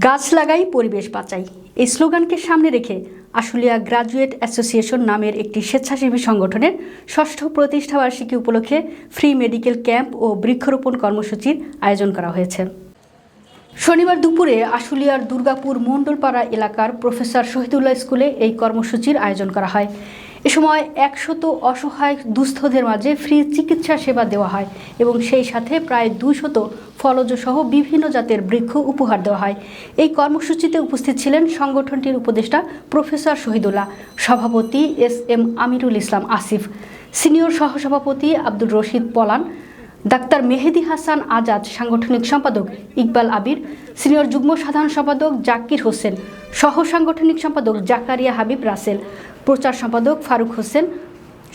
গাছ লাগাই, পরিবেশ বাঁচাই। এই স্লোগানকে সামনে রেখে আশুলিয়া গ্রাজুয়েট অ্যাসোসিয়েশন নামের একটি স্বেচ্ছাসেবী সংগঠনের ষষ্ঠ প্রতিষ্ঠাবার্ষিকী উপলক্ষে ফ্রি মেডিকেল ক্যাম্প ও বৃক্ষরোপণ কর্মসূচির আয়োজন করা হয়েছে। শনিবার দুপুরে আশুলিয়ার দুর্গাপুর মণ্ডলপাড়া এলাকার প্রফেসর শহীদুল্লাহ স্কুলে এই কর্মসূচির আয়োজন করা হয়। এ সময় একশত অসহায় দুস্থদের মাঝে ফ্রি চিকিৎসা সেবা দেওয়া হয় এবং সেই সাথে প্রায় দুইশত ফলজ সহ বিভিন্ন জাতের বৃক্ষ উপহার দেওয়া হয়। এই কর্মসূচিতে উপস্থিত ছিলেন সংগঠনটির উপদেষ্টা প্রফেসর শহীদুল্লাহ, সভাপতি S M Amirul Islam Asif, senior সহসভাপতি আব্দুর রশিদ পলান, ডাক্তার মেহেদি হাসান আজাদ, সাংগঠনিক সম্পাদক ইকবাল আবির, সিনিয়র যুগ্ম সাধারণ সম্পাদক জাকির হোসেন, সহ সাংগঠনিক সম্পাদক জাকারিয়া হাবিব রাসেল, প্রচার সম্পাদক ফারুক হোসেন,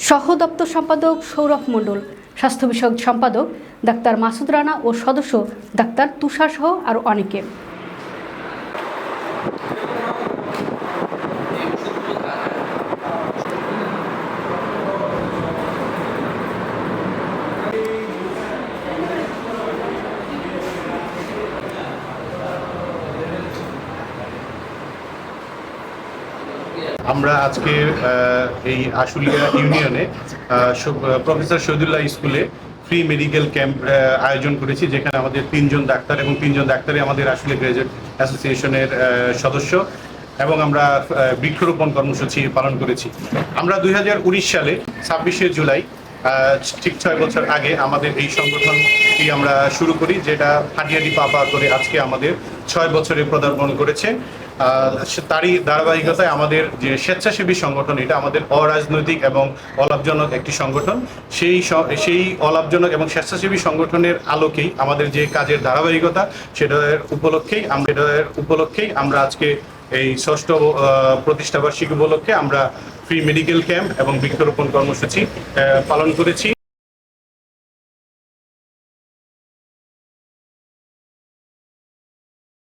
সহ দপ্তর সম্পাদক সৌরভ মণ্ডল স্বাস্থ্য বিষয়ক সম্পাদক ডাক্তার মাসুদ রানা ও সদস্য ডাক্তার তুষার সহ আরও অনেকে। আমরা আজকে এই আশুলিয়া ইউনিয়নে প্রফেসর শহীদুল্লাহ স্কুলে ফ্রি মেডিকেল ক্যাম্প আয়োজন করেছি, যেখানে আমাদের তিনজন ডাক্তার এবং তিনজন ডাক্তারই আমাদের আসলে গ্রাজুয়েট অ্যাসোসিয়েশনের সদস্য এবং আমরা বৃক্ষরোপণ কর্মসূচি পালন করেছি। আমরা দুই হাজার উনিশ সালে ছাব্বিশে জুলাই ঠিক ছয় বছর আগে আমাদের এই সংগঠনটি আমরা শুরু করি, যেটা হাটিয়াটি পাপা করে আজকে আমাদের ছয় বছরে পদার্পণ করেছে। তারই ধারাবাহিকতায় আমাদের যে স্বেচ্ছাসেবী সংগঠন, এটা আমাদের অরাজনৈতিক এবং অলাভজনক একটি সংগঠন। সেই সেই অলাভজনক এবং স্বেচ্ছাসেবী সংগঠনের আলোকেই আমাদের যে কাজের ধারাবাহিকতা, সেটার উপলক্ষেই আমরা উপলক্ষেই আমরা আজকে এই ষষ্ঠ প্রতিষ্ঠাবার্ষিকী উপলক্ষে আমরা ফ্রি মেডিকেল ক্যাম্প এবং বৃক্ষরোপণ কর্মসূচি পালন করেছি।